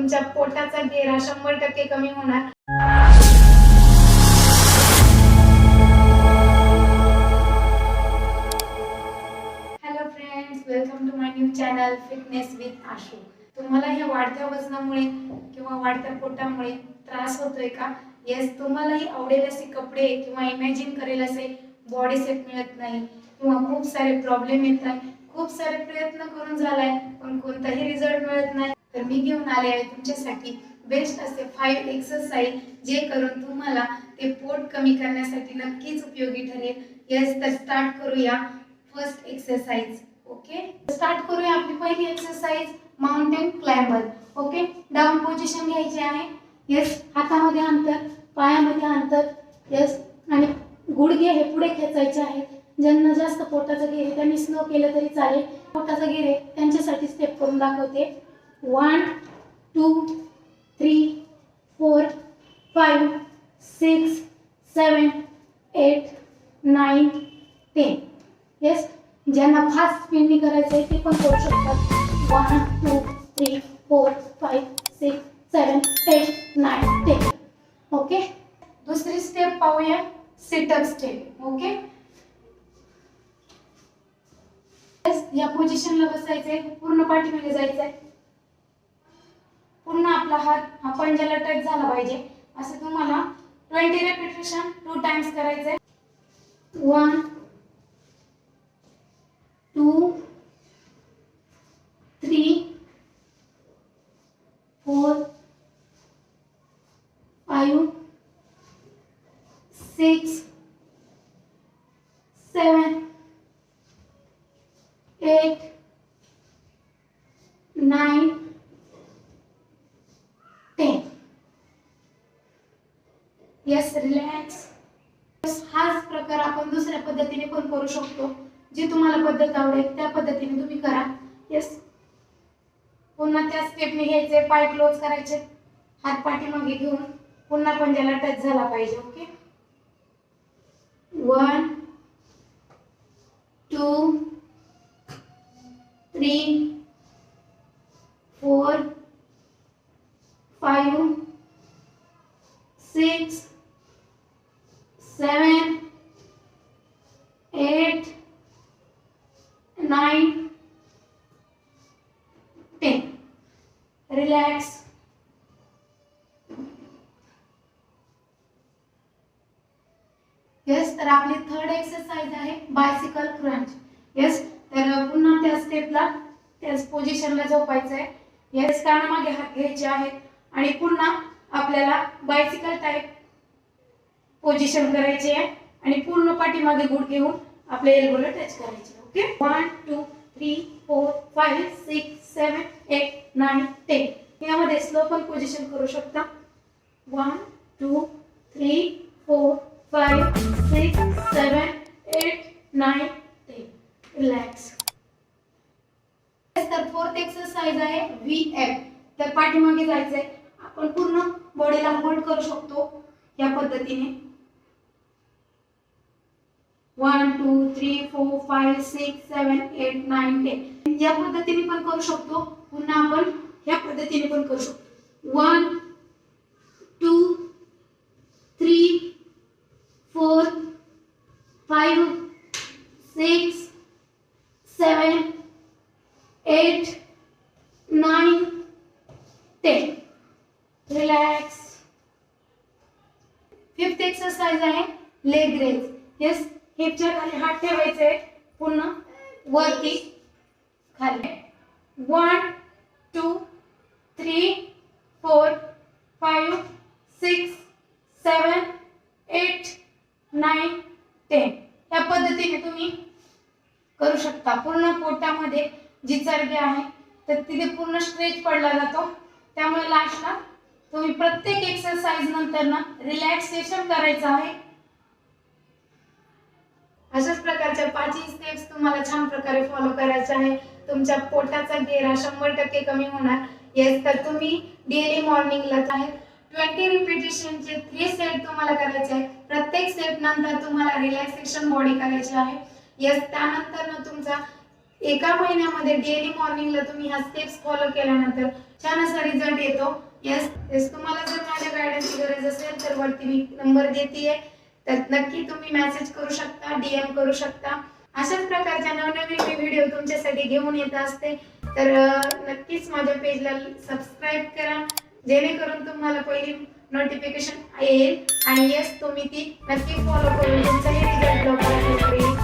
तुमच्या पोटाचा घेरा शंभर टक्के कमी होणार. Hello friends welcome to my new channel fitness with Ashu तुम्हाला ह्या वाढत्या वजनामुळे किंवा वाढत्या पोटामुळे त्रास होतोय का? येस तुम्हालाही आवडेल असे कपडे किंवा इमॅजिन करेल असे बॉडी सेट मिळत नाही किंवा खूप सारे प्रॉब्लेम येत आहे खूप सारे प्रयत्न करून झालाय पण कोणताही रिझल्ट मिळत नाही. तर मी घेऊन आले आहे तुमच्यासाठी बेस्ट असे फाईव्ह एक्सरसाइज जे करून तुम्हाला ते पोट कमी करण्यासाठी नक्कीच उपयोगी ठरेल. येस तर स्टार्ट करूया फर्स्ट एक्सरसाइज ओके स्टार्ट करूया आपली पहिली exercise mountain climber okay down position घ्यायची आहे. येस हातामध्ये अंतर पायामध्ये अंतर येस आणि गुडघे हे पुढे खेचायचे आहेत. ज्यांना जास्त पोटाचं घेरे त्यांनी स्लो केलं तरी चालेल. पोटाचं घेरे त्यांच्यासाठी स्टेप करून दाखवते. One two three four five six seven eight nine ten. Yes ज्यांना फास्ट स्पीडनी करायचं आहे ते पण करू शकतात. One two three four five six seven eight nine ten okay दुसरी स्टेप पाहूया. सिटअप स्टेप ओके या पोझिशनला बसायचंय. पूर्ण पाठीमध्ये जायचंय. पूर्ण आपला हात हा पंजाला टच झाला पाहिजे. असं तुम्हाला ट्वेंटी रेपिटेशन टू टाइम्स करायचंय. One two three four five six seven eight, nine, ten. Yes relax हाच प्रकार आपण दुसऱ्या पद्धतीने पण करू शकतो. जी तुम्हाला पद्धत आवडेल त्या पद्धतीने तुम्ही करा. येस पुन्हा त्या स्टेपने घ्यायचे पाय क्लोज करायचे. हात पाठीमागे घेऊन पुन्हा पंजाला टच झाला पाहिजे okay one two three six, seven, eight, nine, ten. Relax. Yes तर आपली थर्ड एक्सरसाइज आहे बायसिकल क्रंच येस तर पुन्हा त्या स्टेपला त्याच पोझिशनला झोपायचं आहे येस कानामागे हात घ्यायचे आहेत आणि पुन्हा आपल्याला बायसिकल टाईप पोझिशन करायची आहे आणि पूर्ण पाठीमागे गुड घेऊन आपल्या एल्बोला टच करायचे okay one two three four five six seven eight nine ten यामध्ये स्लो पण पोझिशन करू शकता. One two three four five six seven eight nine ten relax तर फोर्थ एक्सरसाइज आहे व्ही एफ तर पाठीमागे जायचंय आपण पूर्ण बॉडीला होल्ड करू शकतो या पद्धतीने. One two three four five six seven eight nine ten या पद्धतीने पण करू शकतो. पुन्हा आपण ह्या पद्धतीने पण करू शकतो. One two three four five six seven eight nine ten relax fifth exercise आहे लेग रेज येस हिपच्या खाली हात ठेवायचे. पुन्हा वरती खाली. One two three four five six seven eight nine ten या पद्धतीने तुम्ही करू शकता. पूर्ण पोटामध्ये जी चरबी आहे तर तिथे पूर्ण स्ट्रेच पडला जातो. त्यामुळे लास्टला तुम्ही प्रत्येक एक्सरसाइज नंतर ना रिलॅक्सेशन करायचं आहे. अशाच प्रकारच्या पाचही स्टेप्स तुम्हाला छान प्रकारे फॉलो करायचे आहे. तुमच्या पोटाचा घेरा शंभर टक्के कमी होणार. येस तर तुम्ही डेली मॉर्निंगला आहे. ट्वेंटी रिपिटेशनचे थ्री सेट तुम्हाला करायचे आहे. प्रत्येक सेट नंतर तुम्हाला रिलॅक्सेशन बॉडी करायची आहे. येस त्यानंतर ना तुमचा एका महिन्यामध्ये डेली मॉर्निंगला तुम्ही ह्या स्टेप्स फॉलो केल्यानंतर छान असा रिझल्ट येतो. येस येस तुम्हाला जर माझ्या गायडन्सची गरज असेल तर वरती मी नंबर देते तर नक्की तुम्ही मेसेज करू शकता डीएम करू शकता. अशाच प्रकारच्या नवनवीन मी व्हिडिओ तुमच्यासाठी घेऊन येत असते. तर नक्कीच माझ्या पेजला सबस्क्राईब करा. जेणेकरून तुम्हाला पहिली नोटिफिकेशन येईल. आणि येस तुम्ही ती नक्की फॉलो करून तुमचाही रिझल्ट लवकरात लवकर येईल.